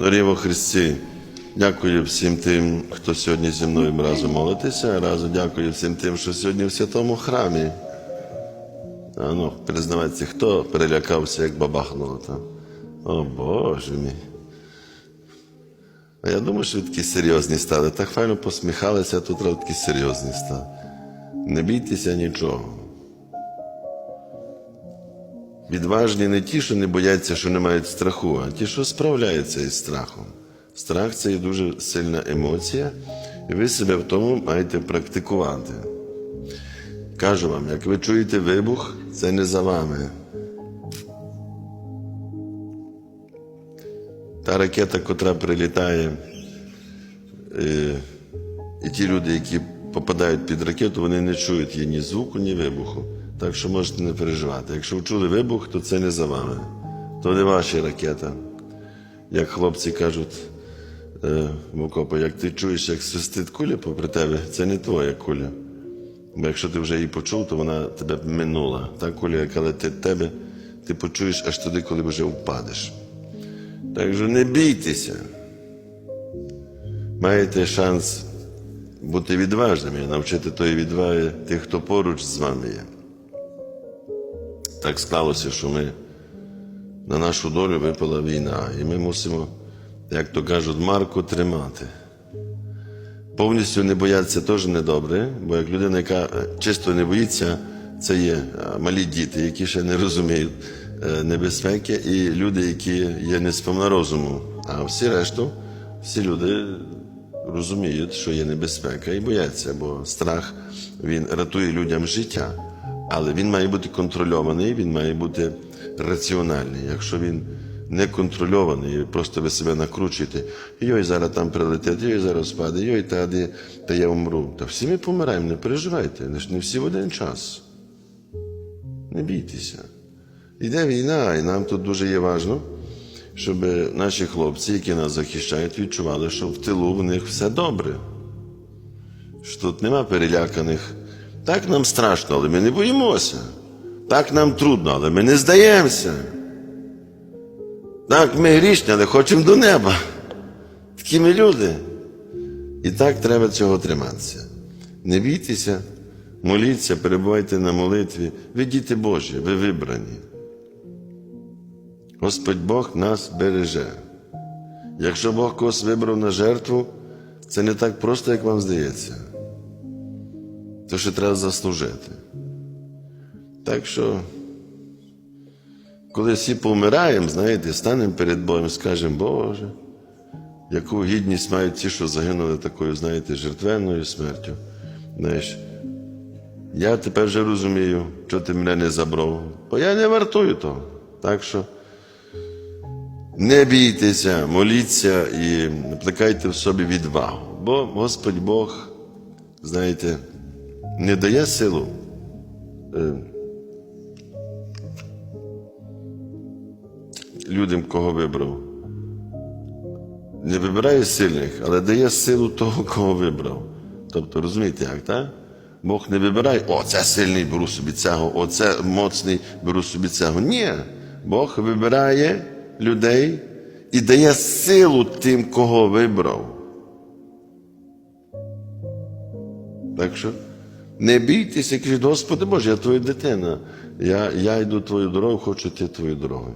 Дорогі Христі, дякую всім тим, хто сьогодні зі мною разом молитися. Разом дякую всім тим, що сьогодні в святому храмі. А ну, признавайтеся, хто перелякався, як бабахнуло там. О Боже мій. А я думаю, що ви такі серйозні стали. Так файно посміхалися, а тут такі серйозні стали. Не бійтеся нічого. Відважні не ті, що не бояться, що не мають страху, а ті, що справляються із страхом. Страх це є дуже сильна емоція, і ви себе в тому маєте практикувати. Кажу вам, як ви чуєте вибух, це не за вами. Та ракета, котра прилітає, е, і ті люди, які попадають під ракету, вони не чують її ні звуку, ні вибуху. Так що можете не переживати. Якщо чули вибух, то це не за вами. То не ваша ракета. Як хлопці кажуть е, в окопі, як ти чуєш, як свистить куля попри тебе, це не твоя куля. Бо якщо ти вже її почув, то вона тебе минула. Та куля, яка летить тебе, ти почуєш аж туди, коли вже впадеш. Так що не бійтеся. Маєте шанс бути відважними, навчити тої відваги тих, хто поруч з вами є. Так склалося, що ми на нашу долю випала війна, і ми мусимо, як то кажуть, марку тримати. Повністю не боятися теж недобре, бо як людина, яка е, чисто не боїться, це є е, малі діти, які ще не розуміють е, небезпеки, і люди, які є несповна розуму. А всі решту, всі люди розуміють, що є небезпека і бояться, бо страх він рятує людям життя. Але він має бути контрольований, він має бути раціональний. Якщо він не контрольований, просто ви себе накручуєте, йой, зараз там прилетить, йой, зараз спаде, йой, та, де, та я умру. Та всі ми помираємо, не переживайте, не всі в один час. Не бійтеся. Йде війна, і нам тут дуже є важливо, щоб наші хлопці, які нас захищають, відчували, що в тилу в них все добре. Що тут нема переляканих. Так нам страшно, але ми не боїмося. Так нам трудно, але ми не здаємося. Так, ми грішні, але хочемо до неба. Такі ми люди. І так треба цього триматися. Не бійтеся, моліться, перебувайте на молитві. Ви діти Божі, ви вибрані. Господь Бог нас береже. Якщо Бог когось вибрав на жертву, це не так просто, як вам здається. То ще треба заслужити. Так що, коли всі помираємо, знаєте, станемо перед Богом і скажемо, Боже, яку гідність мають ті, що загинули такою, знаєте, жертвенною смертю. Знаєш, я тепер вже розумію, що ти мене не забрав, бо я не вартую того. Так що не бійтеся, моліться і плекайте в собі відвагу, бо Господь Бог, знаєте, не дає силу. е, Людям, кого вибрав. Не вибирає сильних, але дає силу того, кого вибрав. Тобто, розумієте, як, так? Бог не вибирає, о, це сильний, беру собі цього, о, це моцний, беру собі цього. Ні. Бог вибирає людей і дає силу тим, кого вибрав. Так що не бійтеся, кажіть, Господи Боже, я твоя дитина. Я, я йду твою дорогу, хочу йти твою дорогою.